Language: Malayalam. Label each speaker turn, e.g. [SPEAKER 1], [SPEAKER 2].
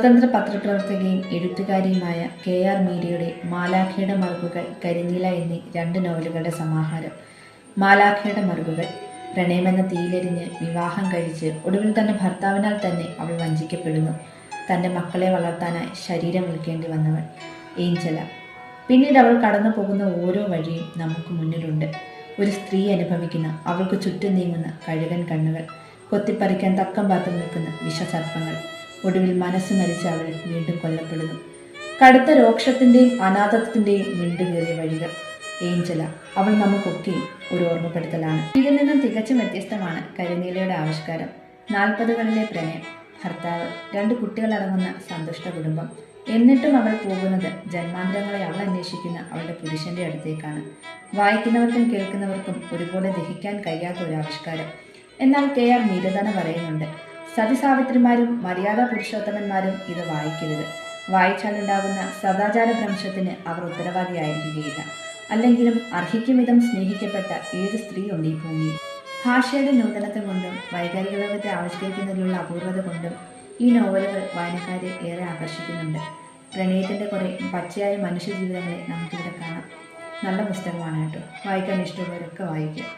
[SPEAKER 1] സ്വതന്ത്ര പത്രപ്രവർത്തകയും എഴുത്തുകാരിയുമായ കെ ആർ മീരയുടെ മാലാഖയുടെ മറുകുകൾ കരിനീല എന്നീ രണ്ട് നോവലുകളുടെ സമാഹാരം. മാലാഖയുടെ മറുകുകൾ പ്രണയമെന്ന തീയിലെരിഞ്ഞ് വിവാഹം കഴിച്ച് ഒടുവിൽ തന്റെ ഭർത്താവിനാൽ തന്നെ അവൾ വഞ്ചിക്കപ്പെടുന്നു. തന്റെ മക്കളെ വളർത്താനായി ശരീരം വിൽക്കേണ്ടി വന്നവൾ ഏഞ്ചല. പിന്നീട് അവൾ കടന്നു പോകുന്ന ഓരോ വഴിയും നമുക്ക് മുന്നിലുണ്ട്. ഒരു സ്ത്രീ അനുഭവിക്കുന്ന അവൾക്ക് ചുറ്റും നീങ്ങുന്ന കഴുകൻ കണ്ണുകൾ കൊത്തിപ്പറിക്കാൻ തക്കം പാത്തു നിൽക്കുന്ന വിഷസർപ്പങ്ങൾ ഒടുവിൽ മനസ്സ് മരിച്ച അവൾ വീണ്ടും കൊല്ലപ്പെടുന്നു. കടുത്ത രോക്ഷത്തിന്റെയും അനാഥത്വത്തിന്റെയും വിണ്ടുകീറിയ വഴികൾ. ഏഞ്ചല അവൾ നമുക്കൊക്കെയും ഒരു ഓർമ്മപ്പെടുത്തലാണ്. ഇതിൽ നിന്നും തികച്ചും വ്യത്യസ്തമാണ് കരിനീലയുടെ ആവിഷ്കാരം. നാൽപ്പതുകളിലെ പ്രണയം. ഭർത്താവ് രണ്ട് കുട്ടികളടങ്ങുന്ന സന്തുഷ്ട കുടുംബം. എന്നിട്ടും അവൾ പോകുന്നത് ജന്മാന്തരങ്ങളെ അവൾ അന്വേഷിക്കുന്ന അവളുടെ പുരുഷന്റെ അടുത്തേക്കാണ്. വായിക്കുന്നവർക്കും കേൾക്കുന്നവർക്കും ഒരുപോലെ ദഹിക്കാൻ കഴിയാത്ത ഒരു ആവിഷ്കാരം. എന്നാൽ കെ ആർ മീരതന പറയുന്നുണ്ട് സതിസാവിത്രിമാരും മര്യാദ പുരുഷോത്തമന്മാരും ഇത് വായിക്കരുത്. വായിച്ചാലുണ്ടാകുന്ന സദാചാര ഭ്രംശത്തിന് അവർ ഉത്തരവാദിയായിരിക്കുകയില്ല. അല്ലെങ്കിലും അർഹിക്കും വിധം സ്നേഹിക്കപ്പെട്ട ഏത് സ്ത്രീ ഈ ഭൂമിയിൽ? ഭാഷയുടെ നൂതനത്വം കൊണ്ടും വൈകാരിക ലോകത്തെ ആവിഷ്കരിക്കുന്നതിലുള്ള അപൂർവത കൊണ്ടും ഈ നോവലുകൾ വായനക്കാരെ ഏറെ ആകർഷിക്കുന്നുണ്ട്. പ്രണയത്തിന്റെ കുറെ പച്ചയായ മനുഷ്യ ജീവിതങ്ങളെ നമുക്കിവിടെ കാണാം. നല്ല പുസ്തകമാണ് കേട്ടോ. വായിക്കാൻ ഇഷ്ടമുള്ളവരൊക്കെ വായിക്കുക.